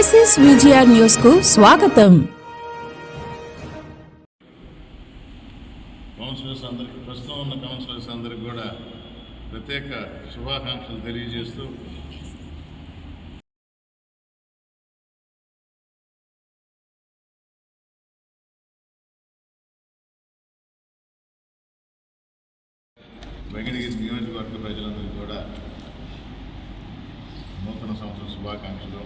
Crisis VGR న్యూస్కు స్వాగతం. Counsellors అందరికి ప్రస్తుతం ఉన్న కౌన్సిలర్స్ అందరికి కూడా ప్రత్యేక శుభాకాంక్షలు తెలియజేస్తూ వెంకటగిరి నియోజకవర్గ ప్రజలందరికీ కూడా నూతన సంవత్సర శుభాకాంక్షలు.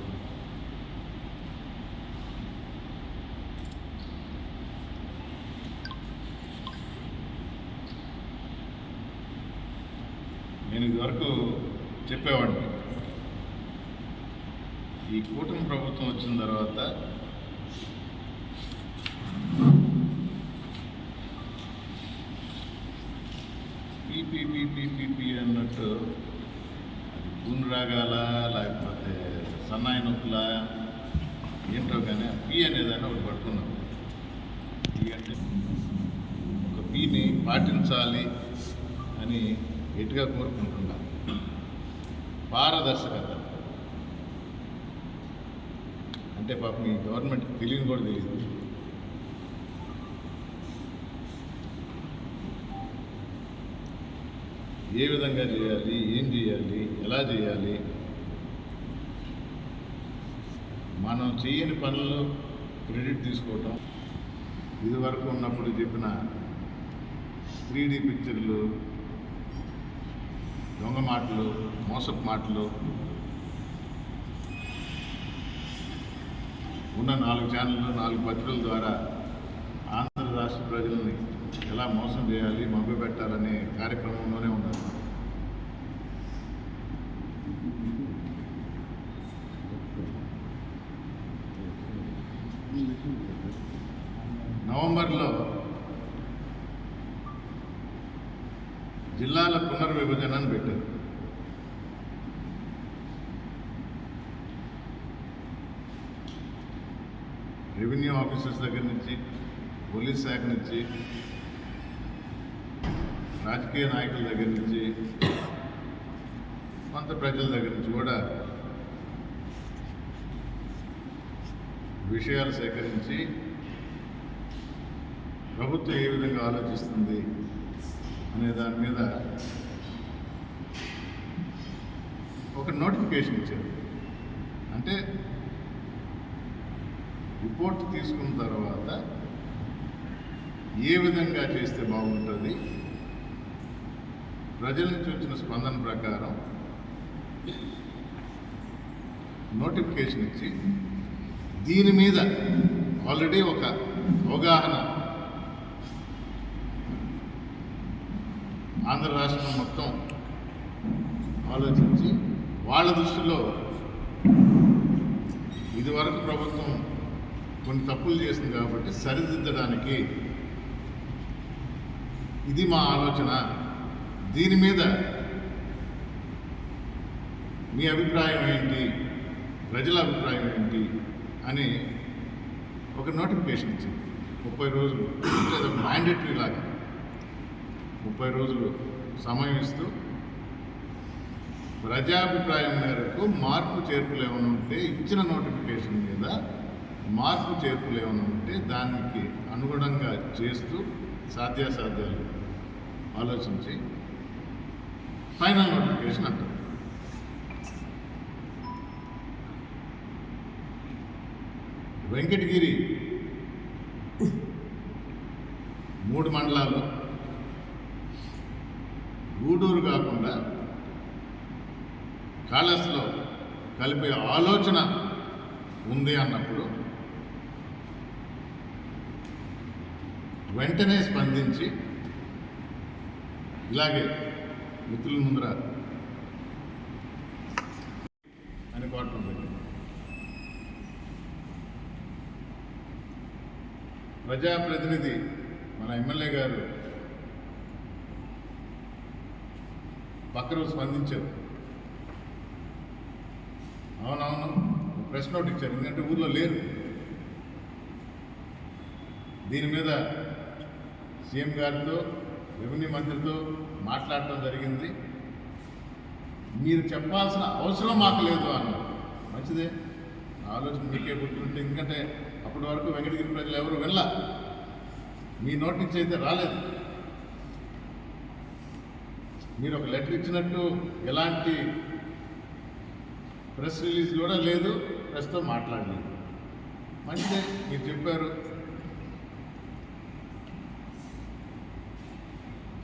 నేను ఇదివరకు చెప్పేవాడిని. ఈ కూటమి ప్రభుత్వం వచ్చిన తర్వాత పీపీపీపీపీ అన్నట్టు అది పూను రాగాల లేకపోతే సన్నాయి నొప్పుల ఏంటో కానీ పీ అనేదాన్ని ఒకటి పడుకున్నాం పీ అంటే ఒక పీని పాటించాలి అని గట్టిగా కోరుకుంటున్నా. పారదర్శకత. అంటే పాపం ఈ గవర్నమెంట్కి తెలియని కూడా తెలియదు. ఏ విధంగా చేయాలి ఏం చేయాలి ఎలా చేయాలి? మనం చేయని పనుల్లో క్రెడిట్ తీసుకోవటం. ఇదివరకు ఉన్నప్పుడు చెప్పిన త్రీ పిక్చర్లు దొంగ మాటలు మోసపు మాటలు ఉన్న నాలుగు ఛానళ్ళు నాలుగు పత్రికల ద్వారా ఆంధ్ర రాష్ట్ర ప్రజల్ని ఎలా మోసం చేయాలి మభ్య పెట్టాలనే కార్యక్రమంలోనే ఉన్నారు. నవంబర్లో జిల్లాల పునర్విభజనను పెట్టారు. రెవెన్యూ ఆఫీసర్స్ దగ్గర నుంచి పోలీస్ శాఖ నుంచి రాజకీయ నాయకుల దగ్గర నుంచి కొంత ప్రజల దగ్గర నుంచి కూడా విషయాలు సేకరించి ప్రభుత్వం ఏ విధంగా ఆలోచిస్తుంది అనే దాని మీద ఒక నోటిఫికేషన్ ఇచ్చారు. అంటే రిపోర్ట్ తీసుకున్న తర్వాత ఏ విధంగా చేస్తే బాగుంటుంది ప్రజల నుంచి వచ్చిన స్పందన ప్రకారం నోటిఫికేషన్ ఇచ్చి దీని మీద ఆల్రెడీ ఒక అవగాహన ఆంధ్ర రాష్ట్రం మొత్తం ఆలోచించి వాళ్ళ దృష్టిలో ఇదివరకు ప్రభుత్వం కొన్ని తప్పులు చేసింది కాబట్టి సరిదిద్దడానికి ఇది మా ఆలోచన. దీని మీద మీ అభిప్రాయం ఏంటి? ప్రజల అభిప్రాయం ఏంటి? అని ఒక నోటిఫికేషన్ ఇచ్చింది. ముప్పై రోజులు. లేదా మ్యాండేటరీ లాగా ముప్పై రోజులు సమయం ఇస్తూ ప్రజాభిప్రాయం మేరకు మార్పు చేర్పులు ఏమైనా ఉంటే ఇచ్చిన నోటిఫికేషన్ మీద మార్పు చేర్పులు ఏమైనా ఉంటే దానికి అనుగుణంగా చేస్తూ సాధ్యాసాధ్యాలు ఆలోచించి ఫైనల్ నోటిఫికేషన్ అంటారు. వెంకటగిరి మూడు మండలాలు గూడూరు కాకుండా కాళస్లో కలిపే ఆలోచన ఉంది అన్నప్పుడు వెంటనే స్పందించి ఇలాగే మిత్రుల ముందర అని కోరటం ప్రజాప్రతినిధి మన ఎమ్మెల్యే గారు పక్కన స్పందించారు. అవునవును ప్రెస్ నోట్ ఇచ్చారు ఎందుకంటే ఊర్లో లేరు. దీని మీద సీఎం గారితో రెవెన్యూ మంత్రితో మాట్లాడటం జరిగింది. మీరు చెప్పాల్సిన అవసరం మాకు లేదు అన్నారు. మంచిదే. ఆలోచన మీకే పుట్టుంటే ఎందుకంటే అప్పటి వరకు వెంకటగిరి ప్రజలు ఎవరు వెళ్ళ మీ నోటి నుంచి అయితే రాలేదు. మీరు ఒక లెటర్ ఇచ్చినట్టు ఎలాంటి ప్రెస్ రిలీజ్ కూడా లేదు ప్రెస్తో మాట్లాడలేదు మంచిదే మీరు చెప్పారు.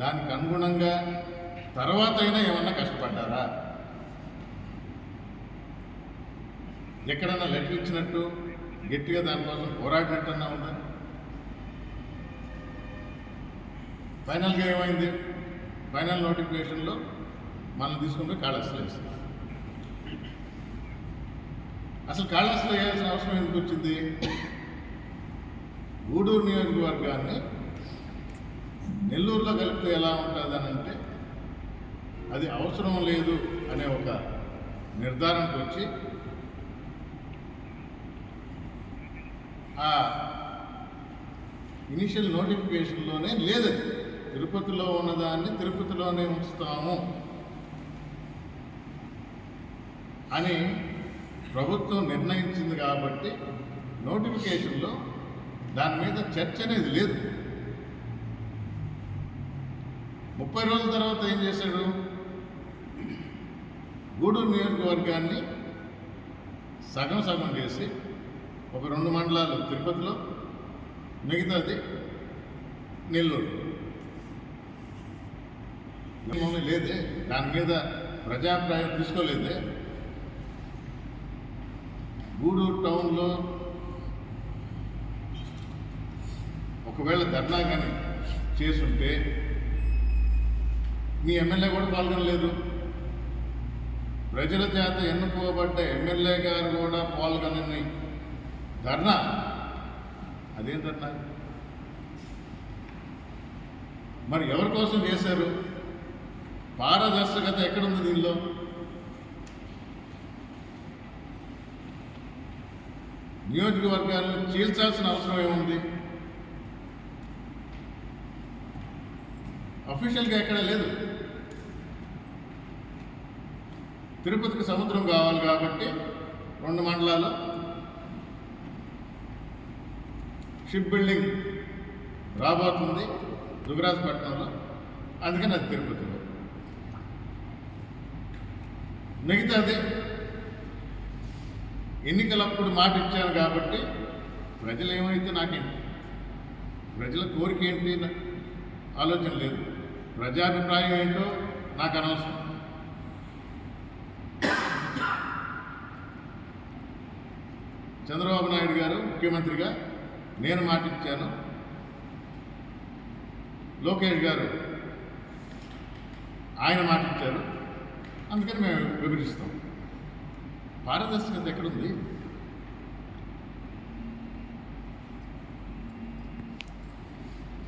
దానికి అనుగుణంగా తర్వాత అయినా ఏమన్నా కష్టపడ్డారా? ఎక్కడన్నా లెటర్ ఇచ్చినట్టు గట్టిగా దానికోసం పోరాడినట్టన్నా ఉందా? ఫైనల్గా ఏమైంది? ఫైనల్ నోటిఫికేషన్లో మనం తీసుకుంటే కాళహస్తిలో వేస్తుంది అసలు కాళహస్తిలో వేయాల్సిన అవసరం ఎందుకు వచ్చింది? గూడూరు నియోజకవర్గాన్ని నెల్లూరులో కలిపితే ఎలా ఉంటుంది అని అంటే అది అవసరం లేదు అనే ఒక నిర్ధారణకు వచ్చి ఆ ఇనిషియల్ నోటిఫికేషన్లోనే లేదు తిరుపతిలో ఉన్నదాన్ని తిరుపతిలోనే ఉంచుతాము. అని ప్రభుత్వం నిర్ణయించింది కాబట్టి నోటిఫికేషన్లో దాని మీద చర్చ అనేది లేదు. ముప్పై రోజుల తర్వాత ఏం చేశాడు? గూడూరు నియోజకవర్గాన్ని సగం సగం చేసి ఒక రెండు మండలాలు తిరుపతిలో మిగతాది నెల్లూరు. ఏమీ లేదే. దాని మీద ప్రజాభిప్రాయం తీసుకోలేదే. గూడూరు టౌన్లో ఒకవేళ ధర్నా కానీ చేసుంటే మీ ఎమ్మెల్యే కూడా పాల్గొనలేదు. ప్రజల చేత ఎన్నుకోబడ్డ ఎమ్మెల్యే గారు కూడా పాల్గొనని ధర్నా? అదేం ధర్నా? మరి ఎవరి కోసం చేశారు? పారదర్శకత ఎక్కడుంది దీనిలో? నియోజకవర్గాలను చీల్చాల్సిన అవసరం ఏముంది? అఫీషియల్గా ఎక్కడ లేదు. తిరుపతికి సముద్రం కావాలి కాబట్టి రెండు మండలాలు. షిప్ బిల్డింగ్ రాబోతుంది దుగరాజపట్నంలో. అందుకని అది తిరుపతిలో. మిగతాది ఎన్నికలప్పుడు మాట ఇచ్చాను కాబట్టి ప్రజలు ఏమైతే నాకేంటి ప్రజల కోరిక ఏంటి ఆలోచన లేదు. ప్రజాభిప్రాయం ఏంటో నాకు అనవసరం. చంద్రబాబు నాయుడు గారు ముఖ్యమంత్రిగా నేను మాట ఇచ్చాను. లోకేష్ గారు ఆయన మాట ఇచ్చారు. అందుకని మేము విభజిస్తాం. పారదర్శకత ఎక్కడుంది?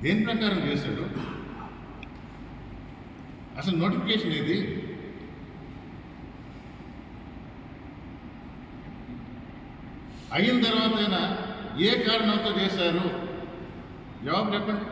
దేని ప్రకారం చేశాడు? అసలు నోటిఫికేషన్ ఏది? అయిన తర్వాతైనా ఏ కారణంతో చేశారు? జవాబు చెప్పండి.